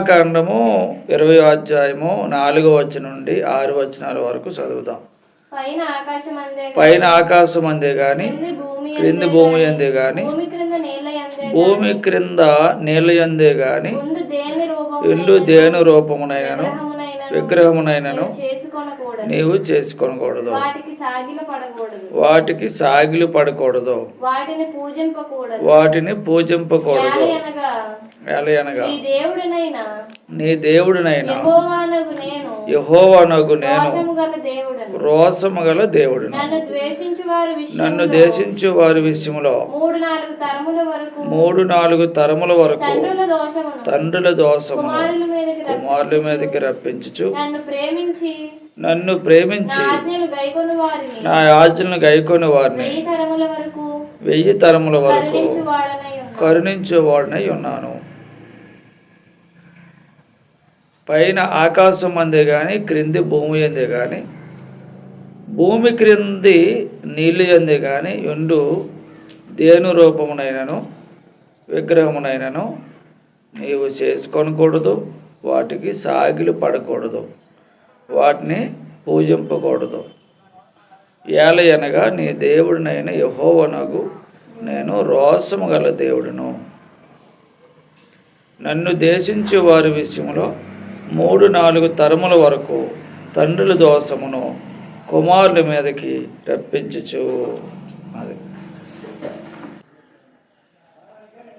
కాండము ఇరవై అధ్యాయము నాలుగో వచనం నుండి ఆరు వచనాల వరకు చదువుదాం. పైన ఆకాశం అందే గాని క్రింది భూమి అందే గాని భూమి క్రింద నీళ్ళ అందే గాని దేని ఇల్లు దేని రూపమునైనను విగ్రహమునైనను నీవు చేసుకొనకూడదు. వాటికి సాగిల పడకూడదు. వాటిని పూజింపకూడదు. వాటిని పూజింపకూడదు. అనగా ఎలయనగా నీ దేవుడినైనా. యెహోవానగు నేను. దోషము రోసము గల దేవుడును. నన్ను ద్వేషించు వారి విషయంలో. మూడు నాలుగు తరముల వరకు. తండ్రుల దోషమును. కుమారుల మీదకి రప్పించుచు. నన్ను ప్రేమించి. నా ఆజ్ఞలను గైకొని వారిని. వెయ్యి తరముల వరకు. కరుణించేవాడినై ఉన్నాను. పైన ఆకాశం అందే కానీ క్రింది భూమి అందే కానీ భూమి క్రింది నీళ్ళు అందే కానీ ఎండు దేను రూపమునైనను విగ్రహమునైనను నీవు చేసుకొనకూడదు వాటికి సాగిలు పడకూడదు వాటిని పూజింపకూడదు. ఏలయనగా నీ దేవుడినైన యహోవనగు నేను రోసము గల దేవుడును. నన్ను దేశించే వారి విషయంలో మూడు నాలుగు తరముల వరకు తండ్రుల దోషమును కుమారుల మీదకి రప్పించుచు. అది.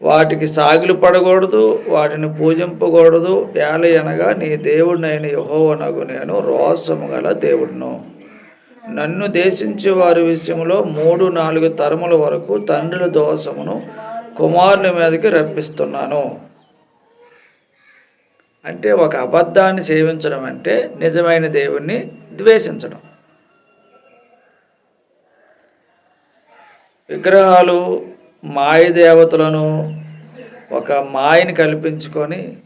వాటికి సాగిలు పడకూడదు వాటిని పూజింపకూడదు. ఏలయనగా నీ దేవుడినైన యహోవనగు నేను రోసము గల దేవుడును. నన్ను దేశించే వారి విషయంలో మూడు నాలుగు తరముల వరకు తండ్రుల దోషమును కుమారుల మీదకి రప్పిస్తున్నాను. అంటే ఒక అబద్ధాన్ని సేవించడం అంటే నిజమైన దేవుణ్ణి ద్వేషించడం. విగ్రహాలు మాయ దేవతలను ఒక మాయని కల్పించుకొని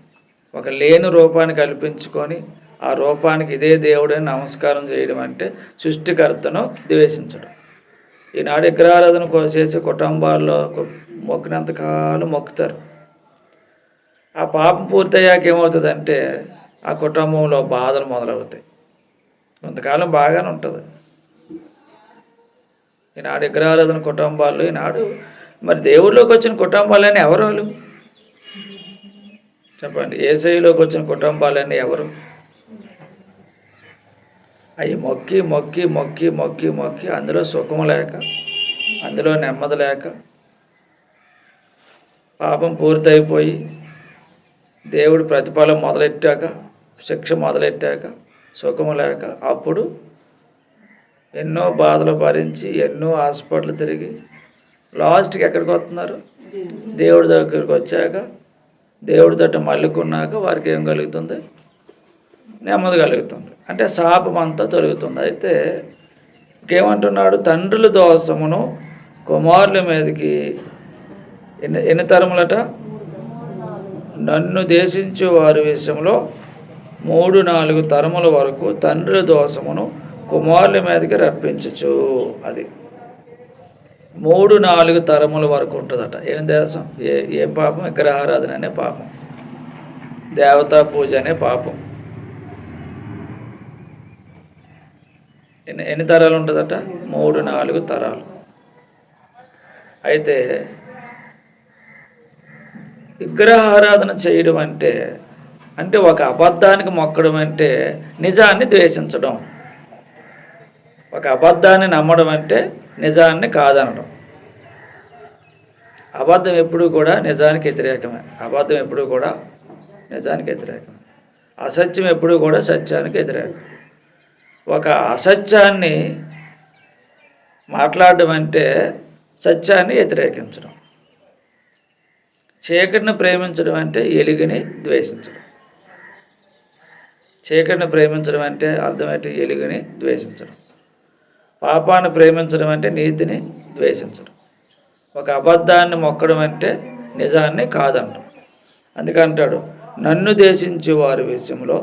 ఒక లేని రూపాన్ని కల్పించుకొని ఆ రూపానికి ఇదే దేవుడని నమస్కారం చేయడం అంటే సృష్టికర్తను ద్వేషించడం. ఈనాడు విగ్రహారాధన కో- చేసే కుటుంబాల్లో మొక్కినంతకాలం మొక్కుతారు. ఆ పాపం పూర్తయ్యాక ఏమవుతుందంటే ఆ కుటుంబంలో బాధలు మొదలవుతాయి. కొంతకాలం బాగానే ఉంటుంది. ఈనాడు విగ్రహారాధన కుటుంబాలు ఈనాడు మరి దేవుళ్ళలోకి వచ్చిన కుటుంబాలన్నీ ఎవరు వాళ్ళు చెప్పండి. ఏసైలోకి వచ్చిన కుటుంబాలన్నీ ఎవరు? అవి మొక్కి మొక్కి మొక్కి మొక్కి మొక్కి అందులో సుఖం లేక అందులో నెమ్మది లేక పాపం పూర్తయిపోయి దేవుడు ప్రతిఫలం మొదలెట్టాక శిక్ష మొదలెట్టాక సుఖము లేక అప్పుడు ఎన్నో బాధలు భరించి ఎన్నో హాస్పిటల్ తిరిగి లాస్ట్కి ఎక్కడికి వస్తున్నారు? దేవుడి దగ్గరికి వచ్చాక దేవుడి తట్టు మల్లుకున్నాక వారికి ఏం కలుగుతుంది? నెమ్మది కలుగుతుంది. అంటే శాపం అంతా తొలుగుతుంది. అయితే ఇంకేమంటున్నాడు? తండ్రుల దోషమును కుమారుల మీదకి ఎన్ని ఎన్ని తరములట? నన్ను దేశించు వారి విషయంలో మూడు నాలుగు తరముల వరకు తండ్రి దోషమును కుమారుల మీదకి రప్పించచ్చు అది. మూడు నాలుగు తరముల వరకు ఉంటుందట. ఏం దేశం? ఏ ఏం పాపం? విగ్రహారాధన అనే పాపం. దేవతా పూజ అనే పాపం. ఎన్ని తరాలు ఉంటుందట? మూడు నాలుగు తరాలు. అయితే విగ్రహారాధన చేయడం అంటే అంటే ఒక అబద్ధానికి మొక్కడం అంటే నిజాన్ని ద్వేషించడం. ఒక అబద్ధాన్ని నమ్మడం అంటే నిజాన్ని కాదనడం. అబద్ధం ఎప్పుడూ కూడా నిజానికి వ్యతిరేకమే. అబద్ధం ఎప్పుడూ కూడా నిజానికి వ్యతిరేకమే. అసత్యం ఎప్పుడూ కూడా సత్యానికి వ్యతిరేకం. ఒక అసత్యాన్ని మాట్లాడడం అంటే సత్యాన్ని వ్యతిరేకించడం. చీకటిని ప్రేమించడం అంటే ఎలుగుని ద్వేషించడం. చీకటిని ప్రేమించడం అంటే అర్థమేంటి ఎలుగుని ద్వేషించడం. పాపాన్ని ప్రేమించడం అంటే నీతిని ద్వేషించడం. ఒక అబద్ధాన్ని మొక్కడం అంటే నిజాన్ని కాదంటాం అందుకంటాడు నన్ను దేశించే వారి విషయంలో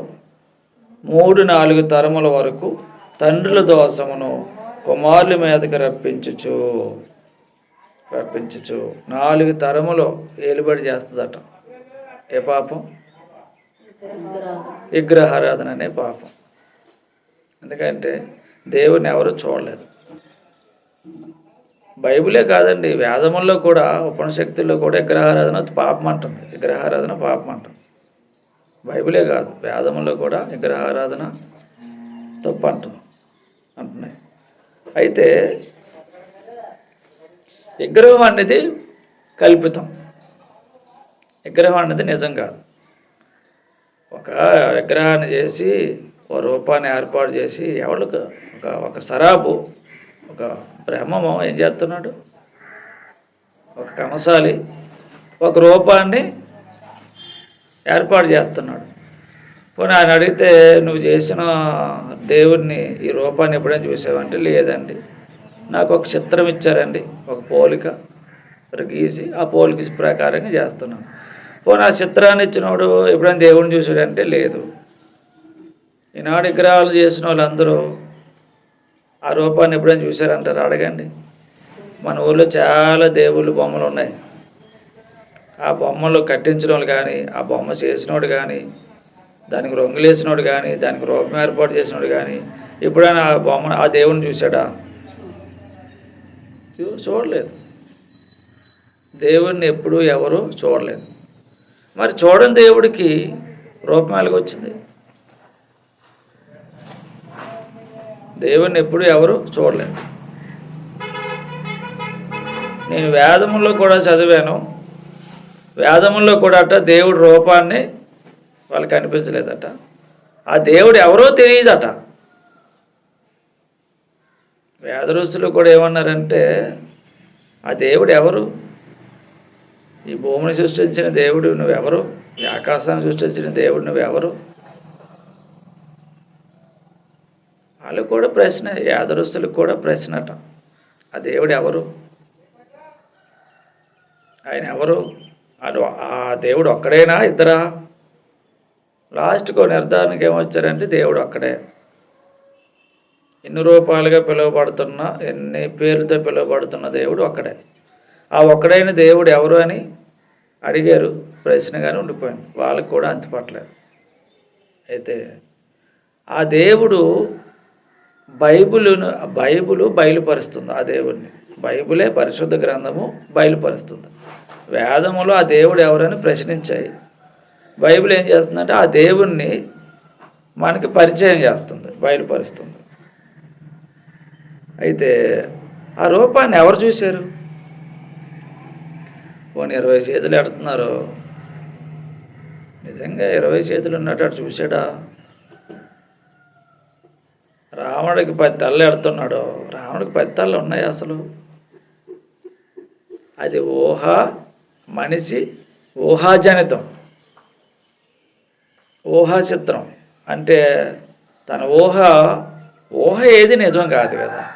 మూడు నాలుగు తరముల వరకు తండ్రుల దోషమును కుమారుల మీదకి రప్పించుచు. రప్పించచ్చు నాలుగు తరములో ఏలుబడి చేస్తుందట. ఏ పాపం? విగ్రహారాధన. అనే పాపం. ఎందుకంటే దేవుని ఎవరు చూడలేదు. బైబిలే కాదండి వేదముల్లో కూడా ఉపనిషక్తుల్లో కూడా విగ్రహారాధన పాపం అంటుంది. విగ్రహారాధన పాపం అంటుంది. బైబిలే కాదు వేదముల్లో కూడా విగ్రహారాధన తప్పు అంటుంది. అంటున్నాయి. అయితే విగ్రహం అనేది కల్పితం. విగ్రహం అనేది నిజం కాదు. ఒక విగ్రహాన్ని చేసి ఒక రూపాన్ని ఏర్పాటు చేసి ఎవరికి ఒక ఒక సరాబు ఒక బ్రహ్మము ఏం చేస్తున్నాడు? ఒక కమసాలి ఒక రూపాన్ని ఏర్పాటు చేస్తున్నాడు. పోనీ ఆయన అడిగితే నువ్వు చేసిన దేవుడిని ఈ రూపాన్ని ఎప్పుడైనా చూసావంటే? లేదండి. నాకు ఒక చిత్రం ఇచ్చారండి ఒక పోలిక. గీసి ఆ పోలిక ప్రకారంగా చేస్తున్నాను. పోనీ ఆ చిత్రాన్ని ఇచ్చినప్పుడు ఎప్పుడైనా దేవుడిని చూసాడంటే లేదు. ఈనాడు విగ్రహాలు చేసిన వాళ్ళందరూ ఆ రూపాన్ని ఎప్పుడైనా చూశారంటారు? అడగండి. మన ఊళ్ళో చాలా దేవుళ్ళు బొమ్మలు ఉన్నాయి. ఆ బొమ్మలు కట్టించిన కానీ ఆ బొమ్మ చేసినోడు కానీ దానికి రంగులేసినోడు కానీ దానికి రూపం ఏర్పాటు చేసినోడు కానీ ఎప్పుడైనా ఆ బొమ్మ ఆ దేవుని చూశాడా? చూడలేదు. దేవుణ్ణి ఎప్పుడూ ఎవరు చూడలేదు. మరి చూడని దేవుడికి రూపం ఎలాగొచ్చింది? దేవుణ్ణి ఎప్పుడు ఎవరు చూడలేదు. నేను వేదముల్లో కూడా చదివాను. వేదముల్లో కూడా అట దేవుడి రూపాన్ని వాళ్ళకి కనిపించలేదట ఆ దేవుడు ఎవరో తెలియదట. వేదరుసులు కూడా ఏమన్నారంటే ఆ దేవుడు ఎవరు? ఈ భూమిని సృష్టించిన దేవుడు నువ్వెవరు? ఈ ఆకాశాన్ని సృష్టించిన దేవుడు నువ్వెవరు? వాళ్ళు కూడా ప్రశ్న యాదరుస్తులకు కూడా ప్రశ్నట. ఆ దేవుడు ఎవరు? ఆయన ఎవరు? అది ఆ దేవుడు ఒక్కడేనా ఇద్దరా? లాస్ట్కు నిర్ధారణకి ఏమొచ్చారంటే దేవుడు ఒక్కడే. ఎన్ని రూపాయలుగా పిలువబడుతున్న ఎన్ని పేర్లతో పిలువబడుతున్న దేవుడు ఒక్కడే. ఆ ఒక్కడైన దేవుడు ఎవరు అని అడిగారు. ప్రశ్నగానే ఉండిపోయింది. వాళ్ళకు కూడా అంతుపట్టలేదు. అయితే ఆ దేవుడు బైబులును బైబిలు బయలుపరుస్తుంది ఆ దేవుడిని బైబిలే పరిశుద్ధ గ్రంథము బయలుపరుస్తుంది. వేదములు ఆ దేవుడు ఎవరని ప్రశ్నించాయి. బైబిల్ ఏం చేస్తుందంటే ఆ దేవుణ్ణి మనకి పరిచయం చేస్తుంది బయలుపరుస్తుంది. అయితే ఆ రూపాన్ని ఎవరు చూశారు? పోనీ ఇరవై చేతులు ఎడుతున్నారు. నిజంగా ఇరవై చేతులు ఉన్నట్టు చూశాడా? రావణుడికి పది తల్లు ఎడుతున్నాడు. రావణుడికి పది తల్లు ఉన్నాయి అసలు? అది ఊహ మనిషి ఊహాజనితం. ఊహా చిత్రం అంటే తన ఊహ ఊహ ఏది నిజం కాదు కదా.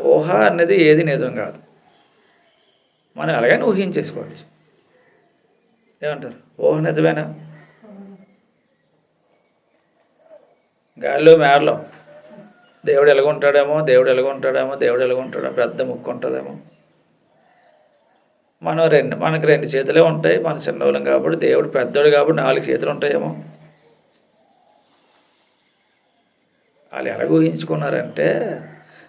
ఊహ అనేది ఏది నిజం కాదు. మనం ఎలాగైనా ఊహించేసుకోవచ్చు. ఏమంటారు? ఊహ నిజమేనా? గాలిలో మేడలో. దేవుడు ఎలాగుంటాడేమో దేవుడు ఎలాగుంటాడేమో దేవుడు ఎలాగుంటాడో పెద్ద ముక్కు ఉంటుందేమో. మనం రెండు మనకు రెండు చేతులే ఉంటాయి మన చిన్నవాళ్ళం కాబట్టి దేవుడు పెద్దోడు కాబట్టి నాలుగు చేతులు ఉంటాయేమో. వాళ్ళు ఎలాగ ఊహించుకున్నారంటే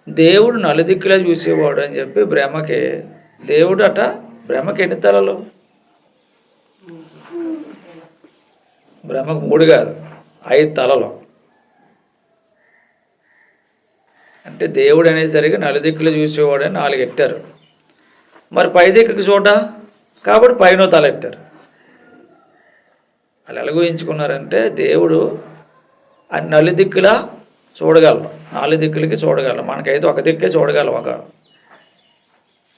దేవుడు నలుదిక్కులా చూసేవాడు అని చెప్పి బ్రహ్మకి దేవుడు అట బ్రహ్మకి ఎన్ని తలలు? బ్రహ్మకు మూడు కాదు ఐదు తలలు. అంటే దేవుడు అనేసరికి నలుదిక్కులు చూసేవాడని నాలుగు ఎట్టారు. మరి పై దిక్కుకి చూడ కాబట్టి పైన తల ఎట్టారు. వాళ్ళు ఎలాగ ఊహించుకున్నారంటే దేవుడు ఆ నలుదిక్కులా చూడగలం నాలుగు దిక్కులకి చూడగలం. మనకైతే ఒక దిక్కే చూడగలం ఒక.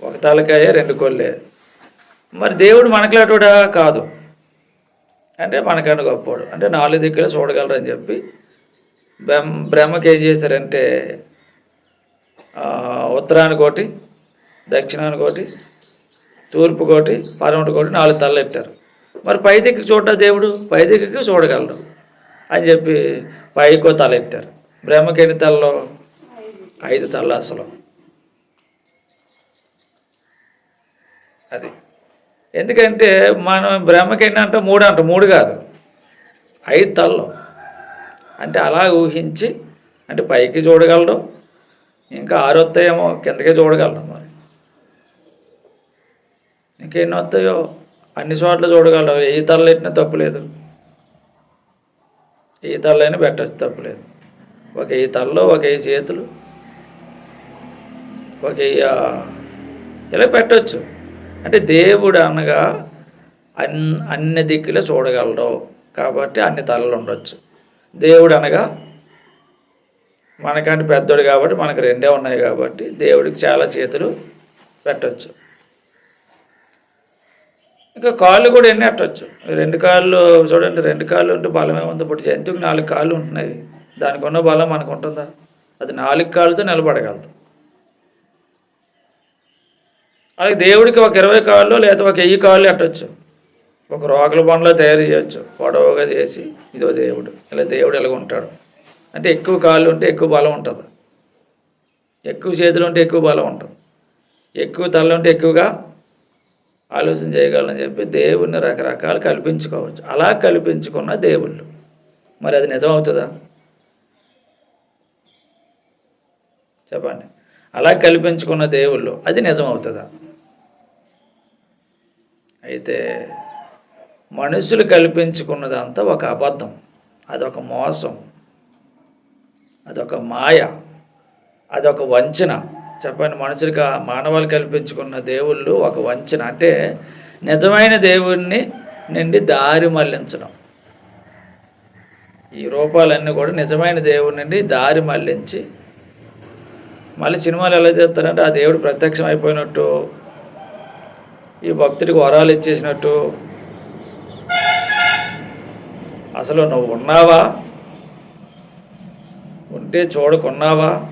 ఒక తలకాయ రెండు కొల్లే. మరి దేవుడు మనకులాటోడా కాదు. అంటే మనకన్నా గొప్పోడు అంటే నాలుగు దిక్కులు చూడగలరు అని చెప్పి బ్రహ్మ బ్రహ్మకి ఏం చేశారంటే ఉత్తరానికి ఒకటి దక్షిణానికి ఒకటి తూర్పు కోటి పడమటి కోటి నాలుగు తలలు ఎట్టారు మరి పై దిక్కు చూడ దేవుడు? పై దిక్కుకి చూడగలడు అని చెప్పి పైకో తలెట్టారు ఎట్టారు బ్రహ్మకి ఎన్ని తలలో ఐదు తలలు అసలు. అది. ఎందుకంటే మనం బ్రహ్మకి ఎన్ని మూడు అంట మూడు కాదు. ఐదు తలలు అంటే అలా ఊహించి అంటే పైకి చూడగలడు ఇంకా ఆరు వస్తాయేమో కిందకే చూడగలడు మరి. ఇంకెన్ని వస్తాయో అన్ని చోట్ల చూడగలడు. ఏ తలలు ఎట్టినా తప్పులేదు ఏ తలైనా పెట్టచ్చు తప్పులేదు ఒక ఈ తలలో ఒక ఈ చేతులు ఒక ఇలా పెట్టచ్చు. అంటే దేవుడు అనగా అన్ అన్ని దిక్కులే చూడగలడు. కాబట్టి అన్ని తలలు ఉండొచ్చు. దేవుడు అనగా మనకంటే పెద్దోడు కాబట్టి మనకు రెండే ఉన్నాయి కాబట్టి దేవుడికి చాలా చేతులు పెట్టచ్చు. ఇంకా కాళ్ళు కూడా ఎన్ని పెట్టచ్చు? రెండు కాళ్ళు చూడండి రెండు కాళ్ళు ఉంటే బలమే ఉంది. ఇప్పుడు జంతువుకి నాలుగు కాళ్ళు ఉంటున్నాయి. దానికి ఉన్న బలం మనకు ఉంటుందా అది నాలుగు కాళ్ళతో నిలబడగలదు. అలాగే దేవుడికి ఒక ఇరవై కాళ్ళు లేదా ఒక వెయ్యి కాళ్ళు అట్టచ్చు ఒక రోగుల బండ్లో తయారు చేయొచ్చు. పొడవుగా చేసి ఇదో దేవుడు ఇలా దేవుడు ఎలాగ ఉంటాడు. అంటే ఎక్కువ కాళ్ళు ఉంటే ఎక్కువ బలం ఉంటుంది. ఎక్కువ చేతులు ఉంటే ఎక్కువ బలం ఉంటుంది. ఎక్కువ తల ఉంటే ఎక్కువగా ఆలోచన చేయగలని చెప్పి దేవుడిని రకరకాలు కల్పించుకోవచ్చు. అలా కల్పించుకున్న దేవుళ్ళు. మరి అది నిజం అవుతుందా చెప్పండి. అలా కల్పించుకున్న దేవుళ్ళు అది నిజమవుతుందా? అయితే మనుషులు కల్పించుకున్నదంతా ఒక అబద్ధం అదొక మోసం అదొక మాయ అదొక వంచన. చెప్పండి మనుషులకు ఆ కల్పించుకున్న దేవుళ్ళు ఒక వంచన. అంటే నిజమైన దేవుణ్ణి నుండి దారి మళ్ళించడం. ఈ రూపాలన్నీ కూడా నిజమైన దేవుడి నుండి దారి మళ్ళించి మళ్ళీ సినిమాలు ఎలా చేస్తారంటే ఆ దేవుడు ప్రత్యక్షం అయిపోయినట్టు ఈ భక్తుడికి వరాలు ఇచ్చేసినట్టు. అసలు నువ్వు ఉన్నావా? ఉంటే చూడకున్నావా?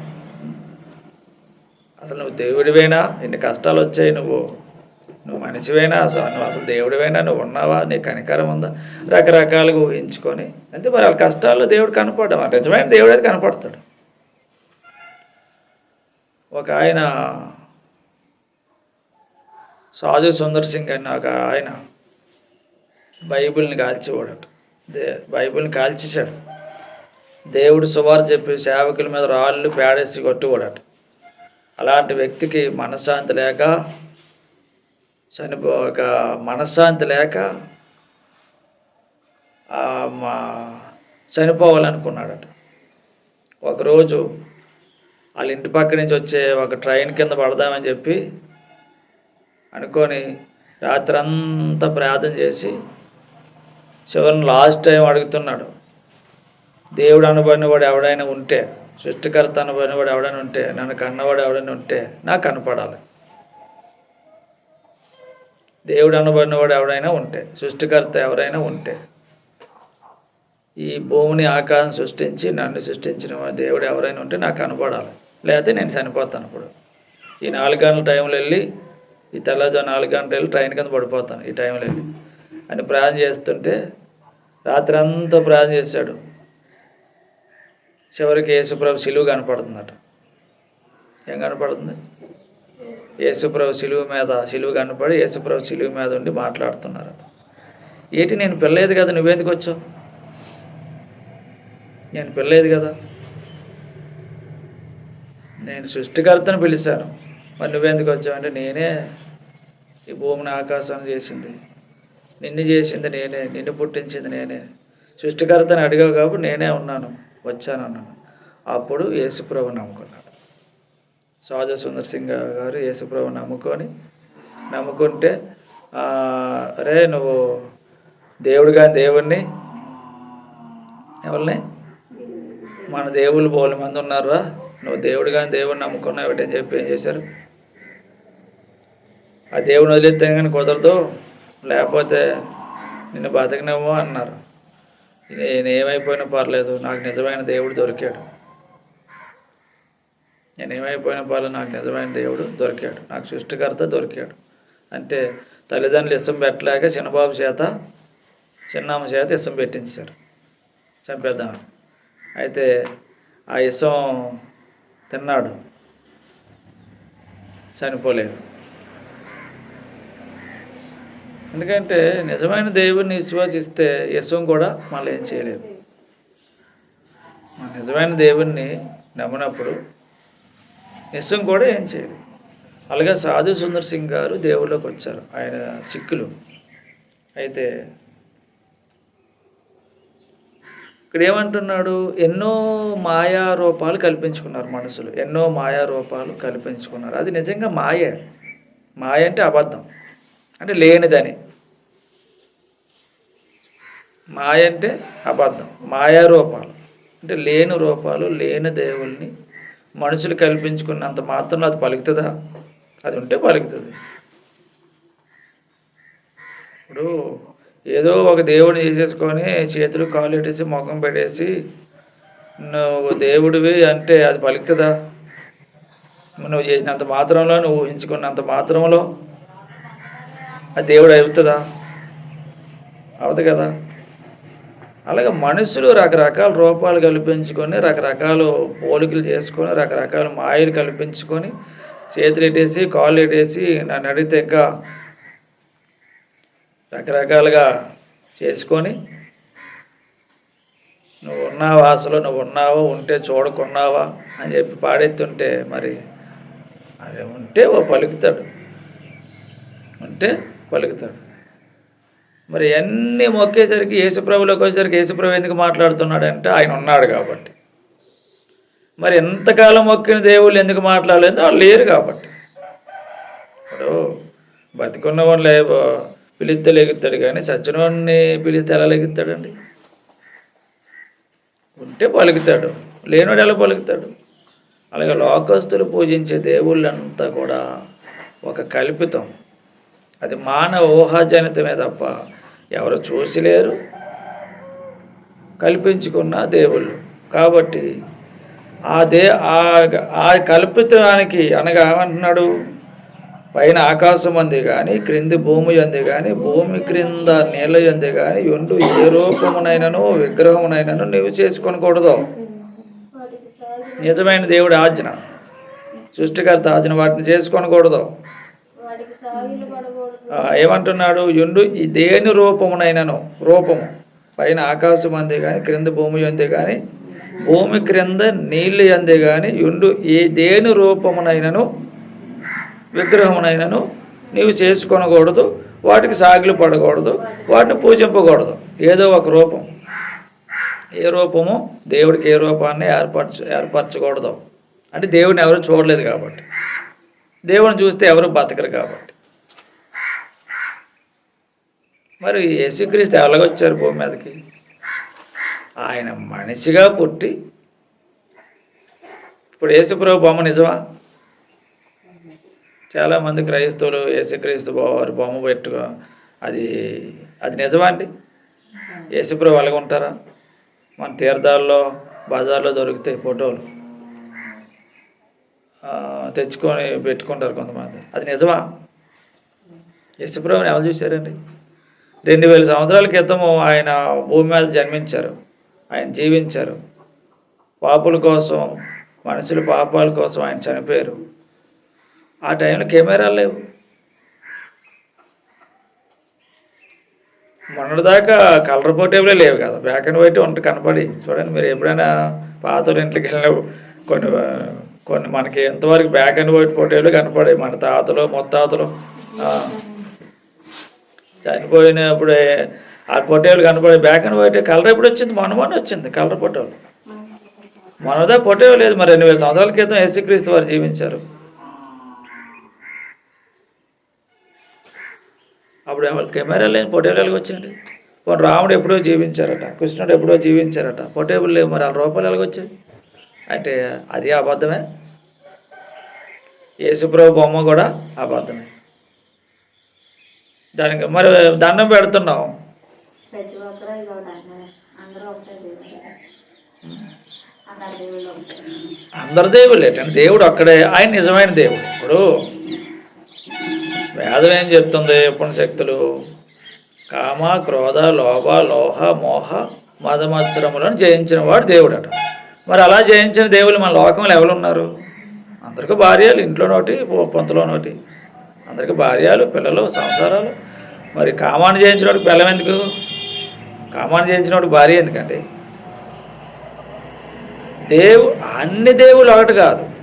అసలు నువ్వు దేవుడివేనా? ఇన్ని కష్టాలు వచ్చాయి నువ్వు. నువ్వు మనిషివేనా? అసలు నువ్వు అసలు దేవుడివైనా? నువ్వు ఉన్నావా? నీ కనికరం ఉందా? రకరకాలుగా ఊహించుకొని. అంటే మరి వాళ్ళ కష్టాల్లో దేవుడు కనపడ్డా నిజమైన దేవుడు అయితే కనపడతాడు. ఒక ఆయన సాజు సుందర్ సింగ్ అని ఒక ఆయన బైబిల్ని కాల్చేవాడట. దే బైబిల్ని కాల్చేశాడు. దేవుడు సువారు చెప్పి సేవకుల మీద రాళ్ళు పేడేసి కొట్టుకోడట అలాంటి వ్యక్తికి మనశ్శాంతి లేక చనిపో ఒక మనశ్శాంతి లేక మా చనిపోవాలనుకున్నాడట. ఒకరోజు వాళ్ళ ఇంటి పక్క నుంచి వచ్చే ఒక ట్రైన్ కింద పడదామని చెప్పి అనుకొని రాత్రి అంతా ప్రార్థన చేసి చివరిని లాస్ట్ టైం అడుగుతున్నాడు. దేవుడు అనబడిన వాడు ఎవడైనా ఉంటే సృష్టికర్త అనబడిన వాడు ఎవడైనా ఉంటే నన్ను కన్నవాడు ఎవడైనా ఉంటే నాకు కనపడాలి. దేవుడు అనబడిన వాడు ఎవడైనా ఉంటే సృష్టికర్త ఎవరైనా ఉంటే ఈ భూమిని ఆకాశం సృష్టించి నన్ను సృష్టించిన దేవుడు ఎవరైనా ఉంటే నాకు కనపడాలి. లేకపోతే నేను చనిపోతాను ఇప్పుడు. ఈ నాలుగు గంటల టైంలో వెళ్ళి ఈ తెల్లజాము నాలుగు గంటలు వెళ్ళి ట్రైన్ కింద పడిపోతాను ఈ టైంలో వెళ్ళి. అని ప్రార్థన చేస్తుంటే రాత్రి అంతా ప్రార్థన చేశాడు. చివరికి యేసుప్రభు సిలువు కనపడుతుందట. ఏం కనపడుతుంది? యేసుప్రభు సిలువు మీద సిలువు కనపడి యేసుప్రభు సిలువు మీద ఉండి మాట్లాడుతున్నారు ఏంటి నేను పిల్లలేదు కదా నువ్వెందుకు వచ్చావు? నేను పిల్లలేదు కదా. నేను సృష్టికర్తను పిలిచాను. మరి నువ్వెందుకు వచ్చావంటే నేనే ఈ భూమిని ఆకాశాన్ని చేసింది. నిన్ను చేసింది నేనే నిన్ను పుట్టించింది నేనే. సృష్టికర్తని అడిగావు కాబట్టి నేనే ఉన్నాను వచ్చాను అన్నాను. అప్పుడు యేసుప్రభు నమ్ముకున్నాడు. సహజ సుందర్ సింగ్ గారు యేసుప్రభు నమ్ముకొని నమ్ముకుంటే రే అరే నువ్వు దేవుడిగా దేవుణ్ణి ఎవరిని? మన దేవుళ్ళు బోలు మంది ఉన్నారా నువ్వు దేవుడిగా దేవుడిని నమ్ముకున్నావు అని చెప్పి ఏం చేశారు? ఆ దేవుని వదిలేస్తే కానీ కుదరదు లేకపోతే నిన్ను బతకనేమో అన్నారు. నేను ఏమైపోయినా పర్లేదు నాకు నిజమైన దేవుడు దొరికాడు. నేను ఏమైపోయినా పర్లేదు నాకు నిజమైన దేవుడు దొరికాడు. నాకు సృష్టికర్త దొరికాడు. అంటే తల్లిదండ్రులు ఇష్టం పెట్టలేక చిన్నబాబు చేత చిన్నమ్మ చేత ఇష్టం పెట్టించారు చంపేద్దాం అయితే ఆ ఇష్టం తిన్నాడు. చనిపోలేదు. ఎందుకంటే నిజమైన దేవుడిని విశ్వసిస్తే యశం కూడా మళ్ళీ ఏం చేయలేదు. నిజమైన దేవుణ్ణి నమ్మినప్పుడు యశం కూడా ఏం చేయలేదు. అలాగే సాధు సుందర్ సింగ్ గారు దేవుళ్ళకి వచ్చారు ఆయన సిక్కులు. అయితే ఇక్కడ ఏమంటున్నాడు ఎన్నో మాయా రూపాలు కల్పించుకున్నారు మనుషులు. ఎన్నో మాయారూపాలు కల్పించుకున్నారు. అది నిజంగా మాయ. మాయ అంటే అబద్ధం. అంటే లేనిదని. మాయ అంటే అబద్ధం. మాయా రూపాలు అంటే లేని రూపాలు లేని దేవుల్ని మనుషులు కల్పించుకున్నంత మాత్రం అది పలుకుతుందా? అది ఉంటే పలుకుతుంది. ఇప్పుడు ఏదో ఒక దేవుడిని చేసేసుకొని చేతులు కాళ్ళు పెట్టేసి ముఖం పెట్టేసి నువ్వు దేవుడివి అంటే అది పలుకుతుందా? నువ్వు చేసినంత మాత్రంలో నువ్వు ఊహించుకున్నంత మాత్రంలో ఆ దేవుడు అవుతుందా అవదు కదా. అలాగే మనుషులు రకరకాల రూపాలు కల్పించుకొని రకరకాల పోలికలు చేసుకొని రకరకాల మాయలు కల్పించుకొని చేతులు ఎట్టేసి కాళ్ళు ఎట్టేసి నన్ను అడిగితే ఇంకా రకరకాలుగా చేసుకొని నువ్వు ఉన్నావా అసలు నువ్వు ఉన్నావా ఉంటే చూడకున్నావా అని చెప్పి పాడెత్తుంటే మరి అది ఉంటే ఓ పలుకుతాడు. ఉంటే పలుకుతాడు. మరి అన్నీ మొక్కేసరికి యేసుప్రభులోకి వచ్చేసరికి యేసుప్రభు ఎందుకు మాట్లాడుతున్నాడంటే ఆయన ఉన్నాడు కాబట్టి. మరి ఎంతకాలం మొక్కిన దేవుళ్ళు ఎందుకు మాట్లాడలేదు? వాళ్ళు లేరు కాబట్టి. ఇప్పుడు వాళ్ళు లే పిలిస్తే లెగుతాడు కానీ సచ్చినవాడిని పిలిస్తే ఎలా లెగుతాడండి? ఉంటే పలుకుతాడు లేనివాడు ఎలా పలుకుతాడు? అలాగే లోకస్తులు పూజించే దేవుళ్ళంతా కూడా ఒక కల్పితం. అది మానవ ఊహాజనితమే తప్ప ఎవరు చూసిలేరు కల్పించుకున్న దేవుళ్ళు. కాబట్టి ఆ దే ఆ- ఆ కల్పితానికి అనగా ఏమంటున్నాడు? పైన ఆకాశం అంది కానీ క్రింది భూమి అంది కానీ భూమి క్రింద నీళ్ళ అంది కానీ ఎండు ఏ రూపమునైనను విగ్రహమునైనను నీవు చేసుకొనకూడదు నిజమైన దేవుడి ఆజ్ఞ. సృష్టికర్త ఆజ్ఞ వాటిని చేసుకొనకూడదు ఏమంటున్నాడు? ఎండు ఈ దేని రూపమునైనను? రూపము. పైన ఆకాశం అంది కానీ క్రింద భూమి అంది కానీ భూమి క్రింద నీళ్ళు అంది కానీ ఎండు ఏ దేని రూపమునైనను విగ్రహమునైనను నీవు చేసుకొనకూడదు వాటికి సాగిలు పడకూడదు వాటిని పూజింపకూడదు. ఏదో ఒక రూపం. ఏ రూపము? దేవుడికి ఏ రూపాన్ని ఏర్పరచ ఏర్పరచకూడదు. అంటే దేవుడిని ఎవరు చూడలేదు కాబట్టి. దేవుడిని చూస్తే ఎవరు బతకరు కాబట్టి. మరి యేసుక్రీస్తు ఎలాగొచ్చారు భూమి మీదకి? ఆయన మనిషిగా పుట్టి ఇప్పుడు యేసుప్రభు బొమ్మ నిజమా? చాలామంది క్రైస్తవులు యేసుక్రీస్తు బొ- బొమ్మ పెట్టుకో అది అది నిజమా అండి? యేసుప్రభు అలాగే ఉంటారా? మన తీర్థాల్లో బజార్లో దొరుకుతాయి ఫోటోలు. తెచ్చుకొని పెట్టుకుంటారు కొంతమంది. అది నిజమా? యేసుప్రభుని ఎవరు చూశారండి? రెండు వేల సంవత్సరాల క్రితము ఆయన భూమి మీద జన్మించారు. ఆయన జీవించారు. పాపుల కోసం మనుషుల పాపాల కోసం ఆయన చనిపోయారు. ఆ టైంలో కెమెరాలు లేవు. మొన్నటిదాకా కలర్ పోర్టేబులే లేవు కదా. బ్లాక్ అండ్ వైట్ ఉంటే కనపడి. చూడండి మీరు ఎప్పుడైనా పాత ఇంట్లోకి వెళ్ళినప్పుడు కొన్ని కొన్ని మనకి ఎంతవరకు బ్లాక్ అండ్ వైట్ ఫోటోలు కనపడే మన తాతలు ముత్తాతలు. చనిపోయినప్పుడే ఆ ఫోటోలు కనపడే బ్లాక్ అండ్ వైట్ కలర్ ఎప్పుడు వచ్చింది? మొన్న మొన్న వచ్చింది కలర్ ఫోటోలు మనదే ఫోటో లేదు. మరి రెండు వేల సంవత్సరాల క్రితం యేసుక్రీస్తు వారు జీవించారు. అప్పుడు ఏమో కెమెరా లేని ఫోటోలు వచ్చాయండి పోనీ రాముడు ఎప్పుడో జీవించారట కృష్ణుడు ఎప్పుడో జీవించారట. ఫోటోలు లేవు మరి? ఆ రూపాయలు ఎలాగొచ్చాయి అంటే అది అబద్ధమే. యేసుప్రభు బొమ్మ కూడా అబద్ధమే. దానికి మరి దండం పెడుతున్నాం. దేవుడు అందరు దేవుళ్ళు ఏంటంటే దేవుడు అక్కడే ఆయన నిజమైన దేవుడు. ఇప్పుడు వేదం ఏం చెప్తుంది శక్తులు కామ క్రోధ లోభ లోహ మోహ మదమత్సరములను జయించిన వాడు దేవుడట. మరి అలా జయించిన దేవులు మన లోకంలో ఎవరున్నారు అందరికీ భార్యలు ఇంట్లో నోటి పొంతలో అందరికీ భార్యలు పిల్లలు సంసారాలు. మరి కామాన్ని జయించినోడు పిల్లం ఎందుకు? కామాన్ని జయించినోడు భార్య ఎందుకండి దేవు అన్ని దేవుళ్ళు ఒకటి కాదు.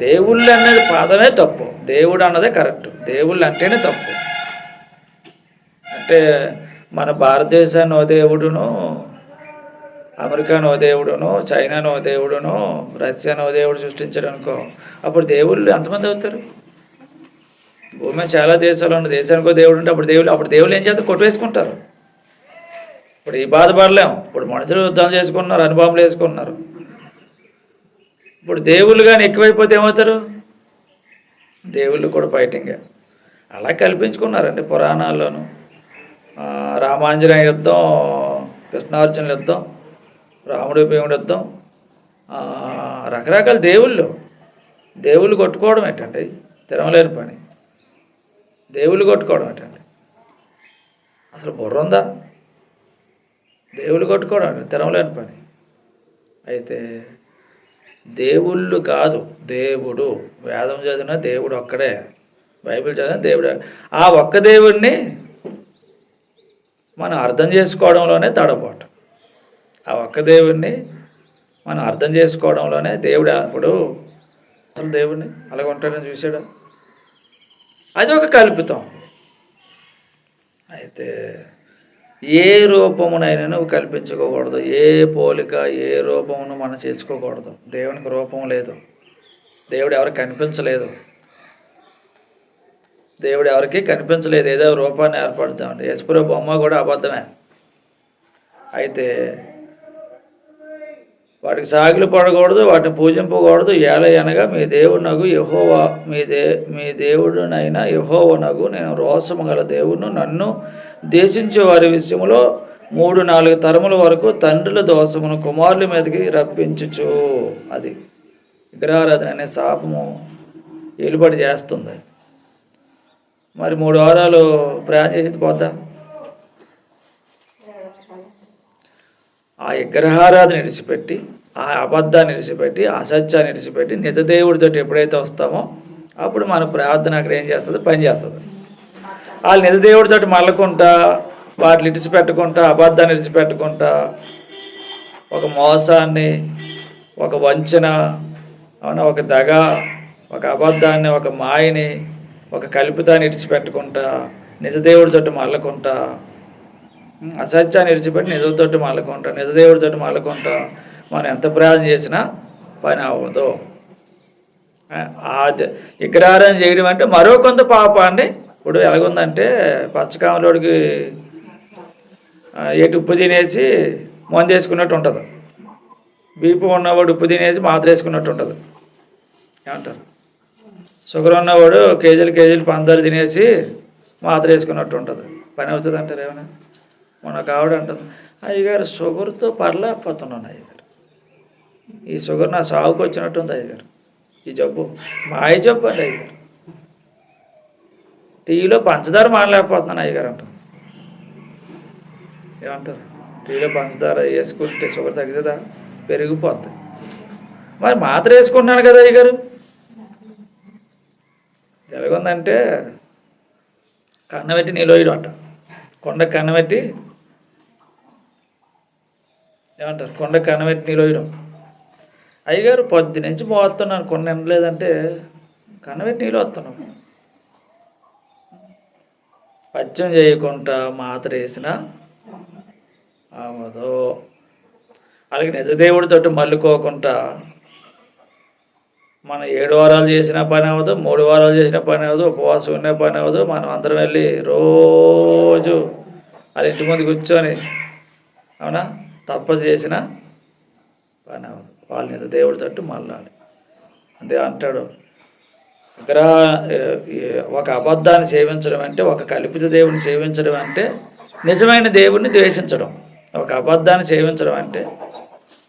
దేవుళ్ళు అనేది పాదమే తప్పు. దేవుడు అన్నదే కరెక్ట్. దేవుళ్ళు అంటేనే తప్పు. అంటే మన భారతదేశాన్ని ఓ దేవుడును అమెరికాను ఓ దేవుడును చైనాను ఓ దేవుడును రష్యాను ఓ దేవుడు సృష్టించాడు అనుకో అప్పుడు దేవుళ్ళు ఎంతమంది అవుతారు? భూమి చాలా దేశాలు ఉన్న దేశానికి దేవుడు ఉంటే అప్పుడు దేవుళ్ళు అప్పుడు దేవుళ్ళు ఏం చేస్తారు? కొట్టువేసుకుంటారు ఇప్పుడు ఈ బాధపడలేం. ఇప్పుడు మనుషులు యుద్ధం చేసుకున్నారు అనుభవంలు వేసుకున్నారు ఇప్పుడు దేవుళ్ళు కానీ ఎక్కువైపోతే ఏమవుతారు? దేవుళ్ళు కూడా ఫైటింగ్. అలా కల్పించుకున్నారండి పురాణాల్లోనూ. రామాంజనేయ యుద్ధం కృష్ణార్జునుల యుద్ధం రాముడు భీముడు యుద్ధం. రకరకాల దేవుళ్ళు. దేవుళ్ళు కొట్టుకోవడం ఏంటండి? తిరమలేని పని. దేవుళ్ళు కొట్టుకోవడం ఏంటండి? అసలు బుర్ర ఉందా? దేవుళ్ళు కొట్టుకోవడం అండి తిరమలేని పని. అయితే దేవుళ్ళు కాదు. దేవుడు. వేదం చదివిన దేవుడు ఒక్కడే. బైబిల్ చదివిన దేవుడే. ఆ ఒక్క దేవుడిని మనం అర్థం చేసుకోవడంలోనే తడబాటు ఆ ఒక్క దేవుడిని మనం అర్థం చేసుకోవడంలోనే దేవుడు. అప్పుడు అసలు దేవుడిని అలాగ ఉంటాడని చూశాడు. అది ఒక కల్పితం. అయితే ఏ రూపమునైనా నువ్వు కల్పించుకోకూడదు ఏ పోలిక ఏ రూపమును మనం చేసుకోకూడదు. దేవునికి రూపం లేదు. దేవుడు ఎవరికి కనిపించలేదు. దేవుడు ఎవరికి కనిపించలేదు. ఏదో రూపాన్ని ఏర్పడుతామండి. యశ్వర బొమ్మ కూడా అబద్ధమే. అయితే వాటికి సాగిలు పడకూడదు వాటిని పూజింపకూడదు. ఏల అనగా మీ దేవునగు యహోవా మీ దే మీ దేవుడునైనా యహోవనగు నేను రోసము గల దేవుడును నన్ను దేశించే వారి విషయంలో మూడు నాలుగు తరముల వరకు తండ్రుల దోషమును కుమారుల మీదకి రప్పించుచు. అది విగ్రహారాధన అనే శాపము ఏలుబడి చేస్తుంది. మరి మూడు వారాలు ప్రయాణం చేసి పోద్దా ఆ విగ్రహారాధన విడిచిపెట్టి ఆ అబద్ధాన్ని విడిచిపెట్టి అసత్యాన్ని విడిచిపెట్టి నిజదేవుడితో ఎప్పుడైతే వస్తామో అప్పుడు మన ప్రార్థన అక్కడ ఏం చేస్తుంది? పని చేస్తుంది. వాళ్ళు నిజ దేవుడితో మళ్ళకుంటా వాటిని ఇడిచిపెట్టుకుంటా అబద్ధాన్ని ఇడిచిపెట్టుకుంటా ఒక మోసాన్ని ఒక వంచన అవునా? ఒక దగ ఒక అబద్ధాన్ని ఒక మాయని ఒక కల్పితాన్ని ఇడిచిపెట్టుకుంటా నిజ తోటి మళ్ళకుంటా అసత్యాన్ని ఇడిచిపెట్టి నిజంతోటి మళ్ళకుంటా నిజదేవుడితోటి మళ్ళకుంటా మనం ఎంత ప్రయాణం చేసినా పని అవ్వదు. ఆ, అది విగ్రహారాధన చేయడం అంటే మరో కొంత పాపాన్ని ఇప్పుడు ఎలాగుందంటే పచ్చకామలోడికి ఎటు ఉప్పు తినేసి మందు వేసుకున్నట్టు ఉంటుంది. బీపీ ఉన్నవాడు ఉప్పు తినేసి మాత్ర వేసుకున్నట్టు ఉంటుంది. ఏమంటారు? షుగర్ ఉన్నవాడు కేజీలు కేజీలు పందాలు తినేసి మాత్ర వేసుకున్నట్టు ఉంటుంది. పని అవుతుంది అంటారు ఏమైనా? మన కావడం అంటుంది అయ్యగారు షుగర్తో పర్లేకపోతున్నాను అయ్యగారు. ఈ షుగర్ నా సాగుకు వచ్చినట్టుంది అయ్యగారు. ఈ జబ్బు మాయ జబ్బు అండి అయ్యగారు. టీలో పంచదార మానలేకపోతున్నాను అయ్యగారు అంటారు ఏమంటారు? టీలో పంచదార వేసుకుంటే షుగర్ తగ్గుతుందా? పెరిగిపోతుంది మరి మాత్ర వేసుకుంటున్నాను కదా అయ్యగారు? ఎలాగుందంటే కన్నబెట్టి నీలోయడం అంట కొండ కన్నబెట్టి ఏమంటారు? కొండ కన్నబెట్టి నీలోయడం అయ్యగారు పొద్దు నుంచి పోతున్నాను కొండ ఎండలేదంటే కన్నబెట్టి నీళ్ళు వస్తున్నాం పద్యం చేయకుండా మాత్ర ఆమదో. అలాగే నిజదేవుడితో మల్లుకోకుండా మనం ఏడు వారాలు చేసిన పని అవ్వదు మూడు వారాలు చేసిన పని అవ్వదు ఉపవాసం ఉన్న పని అవ్వదు మనం అందరం వెళ్ళి రోజు అది ఇంటి ముందు కూర్చొని అవునా? తప్ప చేసిన పని అవ్వదు. వాళ్ళ నిజ దేవుడి తట్టు మళ్ళాలి. అంతే అంటాడు. విగ్రహ ఒక అబద్ధాన్ని సేవించడం అంటే ఒక కల్పిత దేవుని సేవించడం అంటే నిజమైన దేవుణ్ణి ద్వేషించడం. ఒక అబద్ధాన్ని సేవించడం అంటే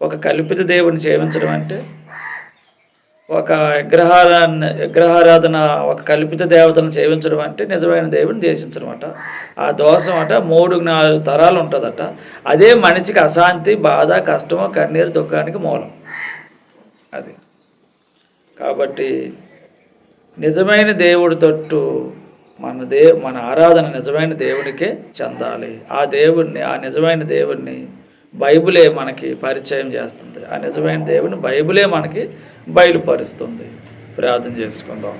ఒక కల్పిత దేవుని సేవించడం అంటే ఒక విగ్రహారాన్ని విగ్రహారాధన ఒక కల్పిత దేవతను సేవించడం అంటే నిజమైన దేవుని ద్వేషించడం అట. ఆ దోషం అట మూడు నాలుగు తరాలు ఉంటుందట. అదే మనిషికి అశాంతి బాధ కష్టము కన్నీరు దుఃఖానికి మూలం. అది. కాబట్టి నిజమైన దేవుడి తట్టు మన దే మన ఆరాధన నిజమైన దేవుడికే చెందాలి. ఆ దేవుణ్ణి ఆ నిజమైన దేవుణ్ణి బైబులే మనకి పరిచయం చేస్తుంది. ఆ నిజమైన దేవుని బైబులే మనకి బయలుపరుస్తుంది. ప్రార్థన చేసుకుందాం.